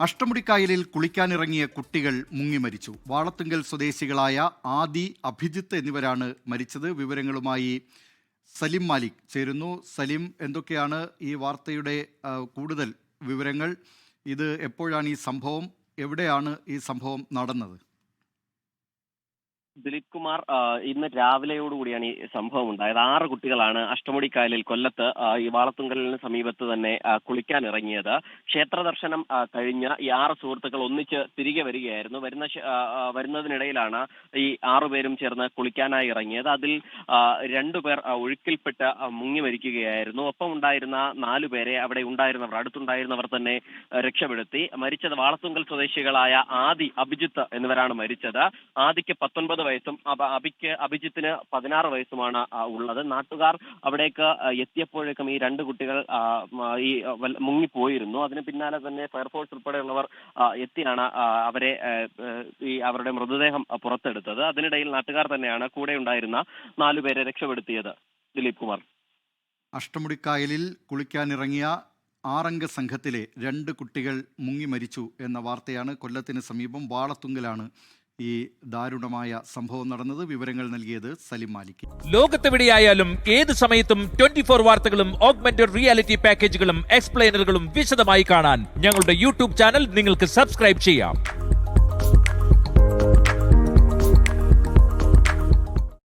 അഷ്ടമുടിക്കായലിൽ കുളിക്കാനിറങ്ങിയ കുട്ടികൾ മുങ്ങി മരിച്ചു. വാളത്തുങ്കൽ സ്വദേശികളായ ആദി അഭിജിത്ത് എന്നിവരാണ് മരിച്ചത്. വിവരങ്ങളുമായി സലിം മാലിക് ചേരുന്നു. സലിം എന്തൊക്കെയാണ് ഈ വാർത്തയുടെ കൂടുതൽ വിവരങ്ങൾ? ഇത് എപ്പോഴാണ് ഈ സംഭവം? എവിടെയാണ് ഈ സംഭവം നടന്നത്? ദിലീപ് കുമാർ ഇന്ന് രാവിലെയോടുകൂടിയാണ് ഈ സംഭവം ഉണ്ടായത് ആറ് കുട്ടികളാണ് അഷ്ടമുടിക്കായലിൽ കൊല്ലത്ത് ഈ വാളത്തുങ്കലിന് സമീപത്ത് തന്നെ കുളിക്കാൻ ഇറങ്ങിയത് ക്ഷേത്ര ദർശനം കഴിഞ്ഞ ഈ ആറ് സുഹൃത്തുക്കൾ ഒന്നിച്ച് തിരികെ വരികയായിരുന്നു. വരുന്ന വരുന്നതിനിടയിലാണ് ഈ ആറുപേരും ചേർന്ന് കുളിക്കാനായി ഇറങ്ങിയത്. അതിൽ രണ്ടുപേർ ഒഴുക്കിൽപ്പെട്ട് മുങ്ങി മരിക്കുകയായിരുന്നു. ഒപ്പം ഉണ്ടായിരുന്ന നാലു പേരെ അവിടെ ഉണ്ടായിരുന്നവർ അടുത്തുണ്ടായിരുന്നവർ തന്നെ രക്ഷപ്പെടുത്തി. മരിച്ചത് വാളത്തുങ്കൽ സ്വദേശികളായ ആദി അഭിജിത്ത് എന്നിവരാണ് മരിച്ചത്. ആദിക്ക് പത്തൊൻപത് വയസ്സും അബിക്ക് അഭിജിത്തിന് പതിനാറ് വയസ്സുമാണ് ഉള്ളത്. നാട്ടുകാർ അവിടേക്ക് എത്തിയപ്പോഴേക്കും ഈ രണ്ട് കുട്ടികൾ ഈ മുങ്ങിപ്പോയിരുന്നു. അതിന് പിന്നാലെ തന്നെ ഫയർഫോഴ്സ് ഉൾപ്പെടെയുള്ളവർ എത്തിയാണ് അവരെ ഈ അവരുടെ മൃതദേഹം പുറത്തെടുത്തത്. അതിനിടയിൽ നാട്ടുകാർ തന്നെയാണ് കൂടെ ഉണ്ടായിരുന്ന നാലുപേരെ രക്ഷപ്പെടുത്തിയത്. ദിലീപ് കുമാർ. അഷ്ടമുടിക്കായലിൽ കുളിക്കാനിറങ്ങിയ ആറംഗ സംഘത്തിലെ രണ്ട് കുട്ടികൾ മുങ്ങി മരിച്ചു എന്ന വാർത്തയാണ് കൊല്ലത്തിന് സമീപം വാളത്തുങ്കലാണ് ഈ ദാരുണമായ സംഭവം നടന്നത് വിവരങ്ങൾ നൽകിയത് സലിം മാലിക്. ലോകത്തെവിടെയായാലും ഏത് സമയത്തും ട്വന്റി ഫോർ വാർത്തകളും ഓഗ്മെന്റഡ് റിയാലിറ്റി പാക്കേജുകളും എക്സ്പ്ലെയിനറുകളും വിശദമായി കാണാൻ ഞങ്ങളുടെ യൂട്യൂബ് ചാനൽ നിങ്ങൾക്ക് സബ്സ്ക്രൈബ് ചെയ്യാം.